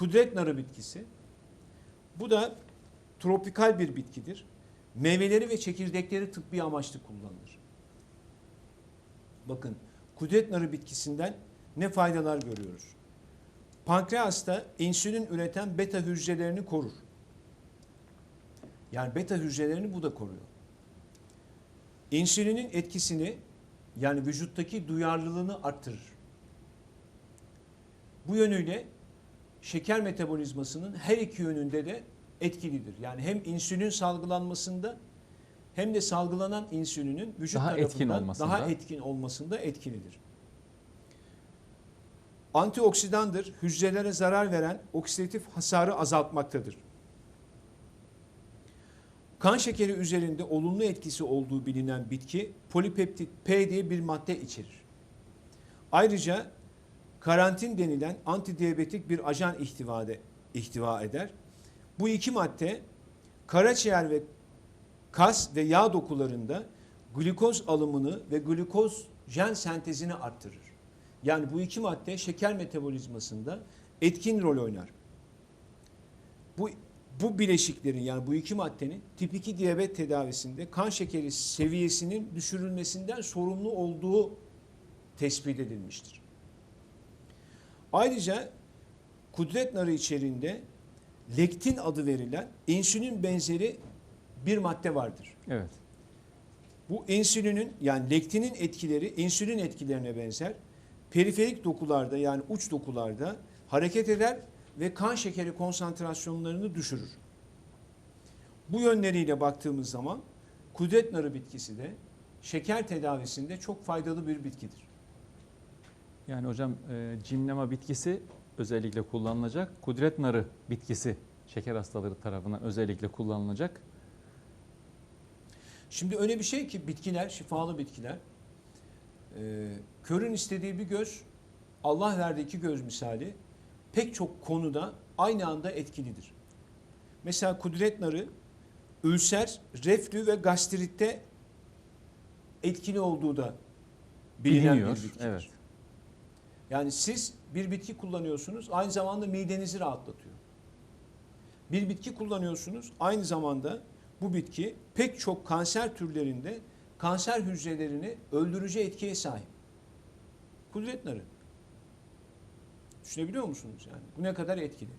kudret narı bitkisi. Bu da tropikal bir bitkidir. Meyveleri ve çekirdekleri tıbbi amaçlı kullanılır. Bakın kudret narı bitkisinden ne faydalar görüyoruz. Pankreasta insülin üreten beta hücrelerini korur. Yani beta hücrelerini bu da koruyor. İnsülinin etkisini yani vücuttaki duyarlılığını arttırır. Bu yönüyle şeker metabolizmasının her iki yönünde de etkilidir. Yani hem insülin salgılanmasında hem de salgılanan insülinin vücut Daha etkin tarafından olmasında. daha etkin olmasında etkilidir. Antioksidandır. Hücrelere zarar veren oksidatif hasarı azaltmaktadır. Kan şekeri üzerinde olumlu etkisi olduğu bilinen bitki polipeptit P diye bir madde içerir. Ayrıca karantin denilen antidiyabetik bir ajan ihtiva, de- ihtiva eder. Bu iki madde karaciğer ve kas ve yağ dokularında glikoz alımını ve glikojen sentezini arttırır. Yani bu iki madde şeker metabolizmasında etkin rol oynar. Bu bu bileşiklerin yani bu iki maddenin tip 2 diyabet tedavisinde kan şekeri seviyesinin düşürülmesinden sorumlu olduğu tespit edilmiştir. Ayrıca kudret narı içerisinde lektin adı verilen insülin benzeri bir madde vardır. Evet. Bu insülinin yani lektinin etkileri insülin etkilerine benzer. Periferik dokularda yani uç dokularda hareket eder ve kan şekeri konsantrasyonlarını düşürür. Bu yönleriyle baktığımız zaman kudret narı bitkisi de şeker tedavisinde çok faydalı bir bitkidir. Yani hocam e, cimnema bitkisi özellikle kullanılacak. Kudret narı bitkisi şeker hastaları tarafından özellikle kullanılacak. Şimdi öyle bir şey ki bitkiler, şifalı bitkiler, e, körün istediği bir göz, Allah verdiği iki göz misali pek çok konuda aynı anda etkilidir. Mesela kudret narı ülser, reflü ve gastritte etkili olduğu da bilinen Biliniyor. bir bitkidir. Evet. Yani siz bir bitki kullanıyorsunuz, aynı zamanda midenizi rahatlatıyor. Bir bitki kullanıyorsunuz, aynı zamanda bu bitki pek çok kanser türlerinde kanser hücrelerini öldürücü etkiye sahip. Kudret narı. Düşünebiliyor musunuz yani? Bu ne kadar etkili?